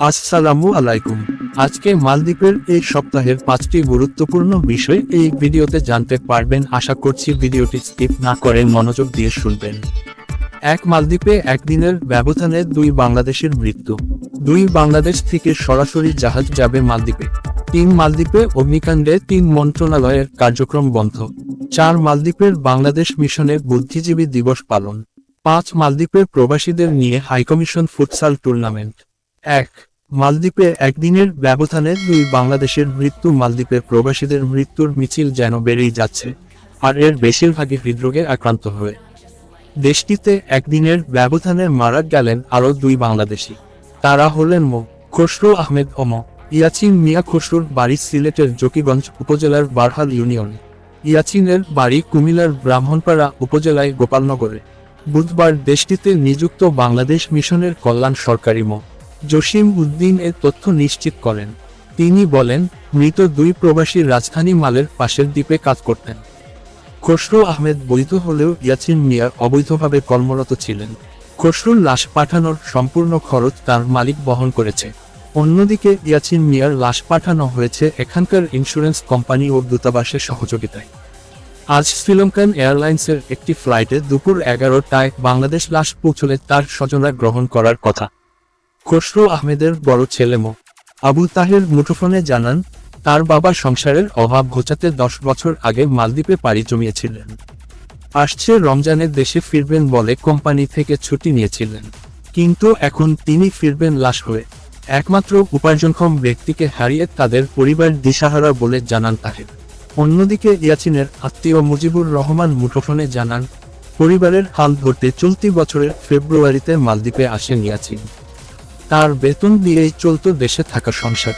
আসসালামু আলাইকুম। আজকে মালদ্বীপের এই সপ্তাহের পাঁচটি গুরুত্বপূর্ণ বিষয় এই ভিডিওতে জানতে পারবেন। আশা করছি ভিডিওটি স্কিপ না করে মনোযোগ দিয়ে শুনবেন। এক, মালদ্বীপে একদিনের ব্যবধানে দুই বাংলাদেশের মৃত্যু। দুই বাংলাদেশ থেকে সরাসরি জাহাজ যাবে মালদ্বীপে। তিন, মালদ্বীপে অগ্নিকাণ্ডে তিন মন্ত্রণালয়ের কার্যক্রম বন্ধ। চার, মালদ্বীপের বাংলাদেশ মিশনে বুদ্ধিজীবী দিবস পালন। পাঁচ, মালদ্বীপের প্রবাসীদের নিয়ে হাইকমিশন ফুটসাল টুর্নামেন্ট। এক মালদ্বীপে একদিনের ব্যবধানে দুই বাংলাদেশের মৃত্যু, মালদ্বীপের প্রবাসীদের মৃত্যুর মিছিল যেন বেড়েই যাচ্ছে, আর এর বেশিরভাগই হৃদরোগে আক্রান্ত হয়ে। দেশটিতে একদিনের ব্যবধানে মারা গেলেন আরও দুই বাংলাদেশি। তারা হলেন মো. খসরু আহমেদ ওম ইয়াছিন মিয়া খসরুর বাড়ি সিলেটের জকিগঞ্জ উপজেলার বারহাল ইউনিয়নে। ইয়াছিনের বাড়ি কুমিল্লার ব্রাহ্মণপাড়া উপজেলায় গোপালনগরে। বুধবার দেশটিতে নিযুক্ত বাংলাদেশ মিশনের কল্যাণ সরকারি মো. জসিম উদ্দিন এর তথ্য নিশ্চিত করেন। তিনি বলেন, মৃত দুই প্রবাসী রাজধানী মালের পাশের দ্বীপে কাজ করতেন। খসরু আহমেদ বৈধ হলেও ইয়াছিন মিয়া অবৈধভাবে কর্মরত ছিলেন। খসরুর লাশ পাঠানোর সম্পূর্ণ খরচ তার মালিক বহন করেছে। অন্যদিকে ইয়াছিন মিয়ার লাশ পাঠানো হয়েছে এখানকার ইন্স্যুরেন্স কোম্পানি ও দূতাবাসের সহযোগিতায়। আজ শ্রীলঙ্কান এয়ারলাইন্সের একটি ফ্লাইটে দুপুর এগারোটায় বাংলাদেশ লাশ পৌঁছলে তার স্বজনরা গ্রহণ করার কথা। খসরু আহমেদের বড় ছেলে মো। আবু তাহের মুঠোফোনে জানান, তার বাবা সংসারের অভাব ঘোচাতে দশ বছর আগে মালদ্বীপে পাড়ি জমিয়েছিলেন। আসছে রমজানের দেশে ফিরবেন বলে কোম্পানি থেকে ছুটি নিয়েছিলেন। কিন্তু এখন তিনি ফিরবেন লাশ হয়ে। একমাত্র উপার্জনক্ষম ব্যক্তিকে হারিয়ে তাদের পরিবার দিশাহারা বলে জানান তাহের। অন্যদিকে ইয়াছিনের আত্মীয় মুজিবুর রহমান মুঠোফোনে জানান, পরিবারের হাল ধরতে চলতি বছরের ফেব্রুয়ারিতে মালদ্বীপে আসেন ইয়াছিন তার বেতন দিয়েই চলত দেশে থাকা সংসার।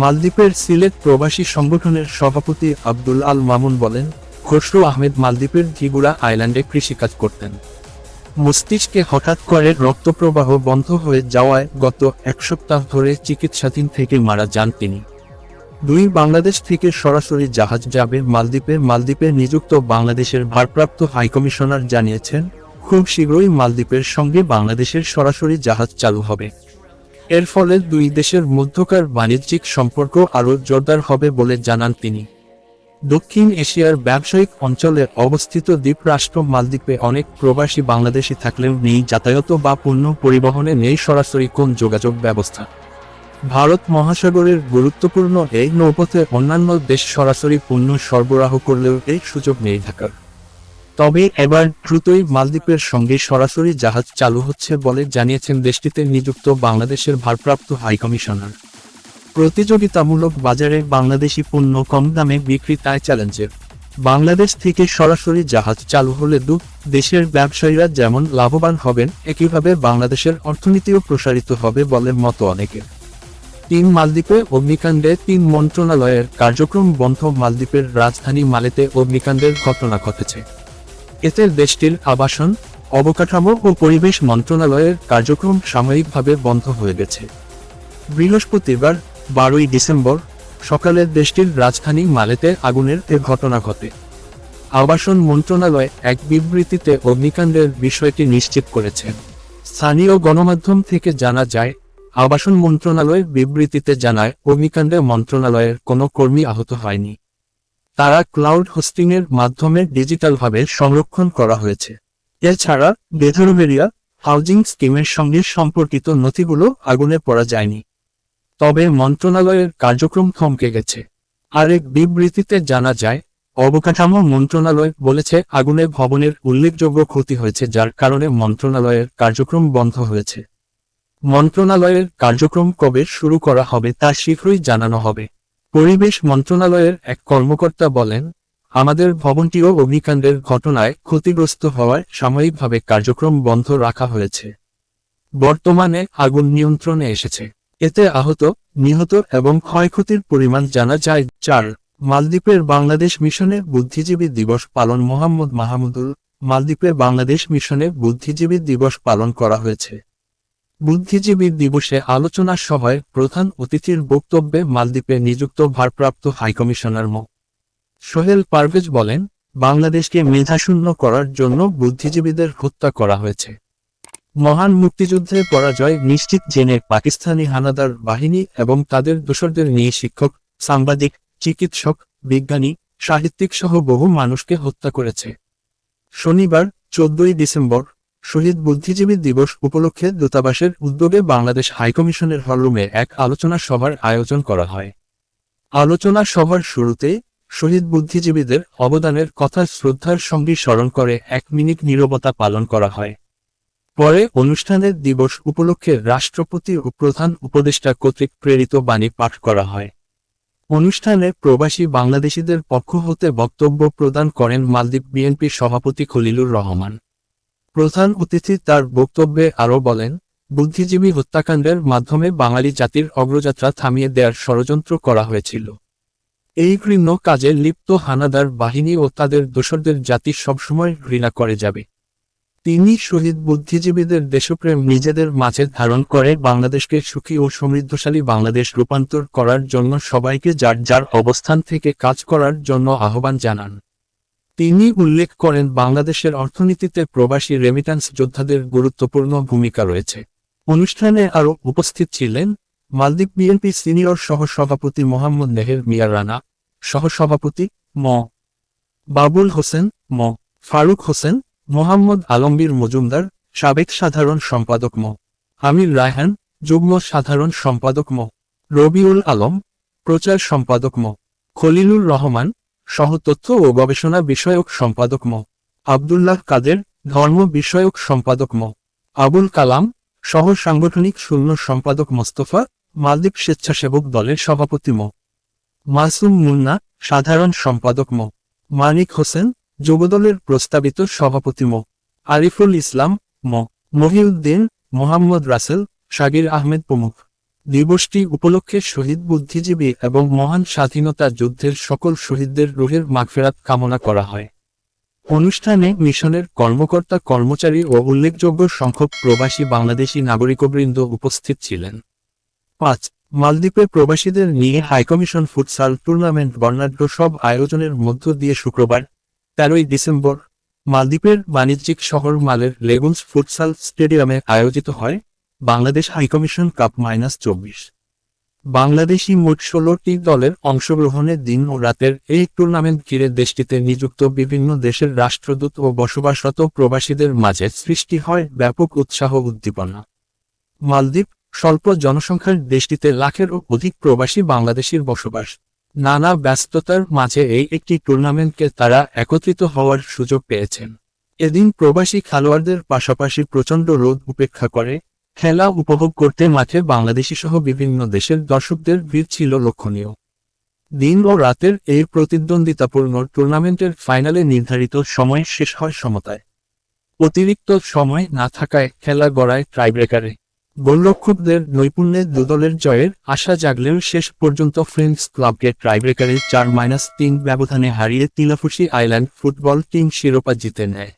মালদ্বীপের সিলেট প্রবাসী সংগঠনের সভাপতি আব্দুল আল মামুন বলেন খসরু আহমেদ মালদ্বীপের ধিগুড়া আইল্যান্ডে কৃষিকাজ করতেন। মস্তিষ্কে হঠাৎ করে রক্তপ্রবাহ বন্ধ হয়ে যাওয়ায় গত এক সপ্তাহ ধরে চিকিৎসাধীন থেকে মারা যান তিনি। দুই বাংলাদেশ থেকে সরাসরি জাহাজ যাবে মালদ্বীপে মালদ্বীপে নিযুক্ত বাংলাদেশের ভারপ্রাপ্ত হাইকমিশনার জানিয়েছেন, খুব শীঘ্রই মালদ্বীপের সঙ্গে বাংলাদেশের সরাসরি জাহাজ চালু হবে। এর ফলে দুই দেশের মধ্যকার বাণিজ্যিক সম্পর্ক আরও জোরদার হবে বলে জানান তিনি। দক্ষিণ এশিয়ার ব্যবসায়িক অঞ্চলে অবস্থিত দ্বীপরাষ্ট্র মালদ্বীপে অনেক প্রবাসী বাংলাদেশি থাকলেও নেই যাতায়াত বা পণ্য পরিবহনে নেই সরাসরি কোন যোগাযোগ ব্যবস্থা। ভারত মহাসাগরের গুরুত্বপূর্ণ এই নৌপথে অন্যান্য দেশ সরাসরি পণ্য সরবরাহ করলেও এই সুযোগ নেই ঢাকার। তবে এবার দ্রুতই মালদ্বীপের সঙ্গে সরাসরি জাহাজ চালু হচ্ছে বলে জানিয়েছেন দেশটিতে নিযুক্ত বাংলাদেশের ভারপ্রাপ্ত হাইকমিশনার প্রতিযোগিতামূলক বাজারে বাংলাদেশি পণ্য কম দামে বিক্রি তাই চ্যালেঞ্জের। বাংলাদেশ থেকে সরাসরি জাহাজ চালু হলে দু দেশের ব্যবসায়ীরা যেমন লাভবান হবেন, একইভাবে বাংলাদেশের অর্থনীতিও প্রসারিত হবে বলে মত অনেকের। তিন মালদ্বীপে অগ্নিকাণ্ডে তিন মন্ত্রণালয়ের কার্যক্রম বন্ধ মালদ্বীপের রাজধানী মালেতে অগ্নিকাণ্ডের ঘটনা ঘটেছে। এতে দেশটির আবাসন, অবকাঠামো ও পরিবেশ মন্ত্রণালয়ের কার্যক্রম সাময়িকভাবে বন্ধ হয়ে গেছে। বৃহস্পতিবার, বারোই ডিসেম্বর, সকালে দেশটির রাজধানী মালেতে আগুনের এ ঘটনা ঘটে। আবাসন মন্ত্রণালয় এক বিবৃতিতে অগ্নিকাণ্ডের বিষয়টি নিশ্চিত করেছে। স্থানীয় গণমাধ্যম থেকে জানা যায়, আবাসন মন্ত্রণালয় বিবৃতিতে জানায়, অগ্নিকাণ্ডে মন্ত্রণালয়ের কোনো কর্মী আহত হয়নি। তারা ক্লাউড হোস্টিংয়ের মাধ্যমে ডিজিটালভাবে সংরক্ষণ করা হয়েছে। এছাড়া বেথরোভেরিয়া হাউজিং স্কিমের সঙ্গে সম্পর্কিত নথিগুলো আগুনে পড়া যায়নি। তবে মন্ত্রণালয়ের কার্যক্রম থমকে গেছে। আরেক বিবৃতিতে জানা যায়, অবকাঠামো মন্ত্রণালয় বলেছে আগুনে ভবনের উল্লেখযোগ্য ক্ষতি হয়েছে যার কারণে মন্ত্রণালয়ের কার্যক্রম বন্ধ হয়েছে। মন্ত্রণালয়ের কার্যক্রম কবে শুরু করা হবে তা শীঘ্রই জানানো হবে। পরিবেশ মন্ত্রণালয়ের এক কর্মকর্তা বলেন, আমাদের ভবনটিও অগ্নিকাণ্ডের ঘটনায় ক্ষতিগ্রস্ত হওয়ায় সাময়িকভাবে কার্যক্রম বন্ধ রাখা হয়েছে। বর্তমানে আগুন নিয়ন্ত্রণে এসেছে। এতে আহত, নিহত এবং ক্ষয়ক্ষতির পরিমাণ জানা যায় চার। মালদ্বীপের বাংলাদেশ মিশনে বুদ্ধিজীবী দিবস পালন মোহাম্মদ মাহমুদুল, মালদ্বীপে বাংলাদেশ মিশনে বুদ্ধিজীবী দিবস পালন করা হয়েছে। বুদ্ধিজীবী দিবসে আলোচনা সভায় প্রধান অতিথির বক্তব্যে মালদ্বীপে নিযুক্ত ভারপ্রাপ্ত হাইকমিশনার মো. সোহেল পারভেজ বলেন, বাংলাদেশকে মেধাশূন্য করার জন্য বুদ্ধিজীবীদের হত্যা করা হয়েছে। মহান মুক্তিযুদ্ধে পরাজয় নিশ্চিত জেনে পাকিস্তানি হানাদার বাহিনী এবং তাদের দোসরদের নিয়ে শিক্ষক, সাংবাদিক, চিকিৎসক, বিজ্ঞানী সাহিত্যিক সহ বহু মানুষকে হত্যা করেছে। শনিবার, চোদ্দই ডিসেম্বর শহীদ বুদ্ধিজীবী দিবস উপলক্ষে দূতাবাসের উদ্যোগে বাংলাদেশ হাইকমিশনের হলরুমে এক আলোচনা সভার আয়োজন করা হয়। আলোচনা সভার শুরুতে শহীদ বুদ্ধিজীবীদের অবদানের কথা শ্রদ্ধার সঙ্গে স্মরণ করে এক মিনিট নীরবতা পালন করা হয়। পরে অনুষ্ঠানের দিবস উপলক্ষে রাষ্ট্রপতি ও প্রধান উপদেষ্টা কর্তৃক প্রেরিত বাণী পাঠ করা হয়। অনুষ্ঠানে প্রবাসী বাংলাদেশিদের পক্ষ হতে বক্তব্য প্রদান করেন মালদ্বীপ বিএনপির সভাপতি খলিলুর রহমান। প্রধান অতিথি তার বক্তব্যে আরও বলেন, বুদ্ধিজীবী হত্যাকাণ্ডের মাধ্যমে বাঙালি জাতির অগ্রযাত্রা থামিয়ে দেওয়ার ষড়যন্ত্র করা হয়েছিল। এই ঘৃণ্য কাজে লিপ্ত হানাদার বাহিনী ও তাদের দোসরদের জাতি সবসময় ঘৃণা করে যাবে। তিনি শহীদ বুদ্ধিজীবীদের দেশপ্রেম নিজেদের মাঝে ধারণ করে বাংলাদেশকে সুখী ও সমৃদ্ধশালী বাংলাদেশ রূপান্তর করার জন্য সবাইকে যার যার অবস্থান থেকে কাজ করার জন্য আহ্বান জানান। তিনি উল্লেখ করেন, বাংলাদেশের অর্থনীতিতে প্রবাসী রেমিট্যান্স যোদ্ধাদের গুরুত্বপূর্ণ ভূমিকা রয়েছে। অনুষ্ঠানে আরও উপস্থিত ছিলেন মালদ্বীপ বিএনপি সিনিয়র সহসভাপতি মোহাম্মদ নেহের মিয়া রানা, সহসভাপতি ম। বাবুল হোসেন, ম। ফারুক হোসেন, মোহাম্মদ আলমবীর মজুমদার, সাবেক সাধারণ সম্পাদক ম। আমির রায়হান, যুগ্ম সাধারণ সম্পাদক ম। রবিউল আলম, প্রচার সম্পাদক ম। খলিলুর রহমান সহ তথ্য ও গবেষণা বিষয়ক সম্পাদক ম. আবদুল্লাহ কাদের, ধর্ম বিষয়ক সম্পাদক ম. আবুল কালাম, সহ সাংগঠনিক শূন্য সম্পাদক মোস্তফা মালদ্বীপ স্বেচ্ছাসেবক দলের সভাপতি ম. মাসুম মুন্না, সাধারণ সম্পাদক ম. মানিক হোসেন, যুবদলের প্রস্তাবিত সভাপতি মো. আরিফুল ইসলাম, ম. মহিউদ্দিন, মোহাম্মদ রাসেল শাগির আহমেদ প্রমুখ। দিবসটি উপলক্ষে শহীদ বুদ্ধিজীবী এবং মহান স্বাধীনতা যুদ্ধের সকল শহীদদের রুহের মাগফেরাত কামনা করা হয়। অনুষ্ঠানে মিশনের কর্মকর্তা, কর্মচারী ও উল্লেখযোগ্য সংখ্যক প্রবাসী বাংলাদেশি নাগরিকবৃন্দ উপস্থিত ছিলেন। পাঁচ, মালদ্বীপে প্রবাসীদের নিয়ে হাইকমিশন ফুটসাল টুর্নামেন্ট বর্ণাঢ্য সব আয়োজনের মধ্য দিয়ে শুক্রবার, তেরোই ডিসেম্বর, মালদ্বীপের বাণিজ্যিক শহর মালের লেগুন্স ফুটসাল স্টেডিয়ামে আয়োজিত হয়। বাংলাদেশ হাইকমিশন কাপ মাইনাস চব্বিশ। বাংলাদেশি মোট ষোলোটি দলের অংশগ্রহণের দিন ও রাতের এই টুর্নামেন্ট ঘিরে দেশটিতে নিযুক্ত বিভিন্ন দেশের রাষ্ট্রদূত ও বসবাসরত প্রবাসীদের মাঝে সৃষ্টি হয় ব্যাপক উৎসাহ উদ্দীপনা। মালদ্বীপ, স্বল্প জনসংখ্যার দেশটিতে লাখেরও অধিক প্রবাসী বাংলাদেশির বসবাস। নানা ব্যস্ততার মাঝে এই একটি টুর্নামেন্টকে তারা একত্রিত হওয়ার সুযোগ পেয়েছেন। এদিন প্রবাসী খেলোয়াড়দের পাশাপাশি প্রচণ্ড রোদ উপেক্ষা করে খেলা উপভোগ করতে মাঠে বাংলাদেশি সহ বিভিন্ন দেশের দর্শকদের ভিড় ছিল লক্ষণীয়। দিন ও রাতের এই প্রতিদ্বন্দ্বিতাপূর্ণ টুর্নামেন্টের ফাইনালে নির্ধারিত সময় শেষ হয় সমতায়। অতিরিক্ত সময় না থাকায় খেলা গড়ায় ট্রাইব্রেকারে গোলরক্ষকদের নৈপুণ্যে দুদলের জয়ের আশা জাগলেও শেষ পর্যন্ত ফ্রেন্ডস ক্লাবকে ট্রাইব্রেকারে চার মাইনাস তিন ব্যবধানে হারিয়ে তিলাফুসি আইল্যান্ড ফুটবল টিম শিরোপা জিতে নেয়।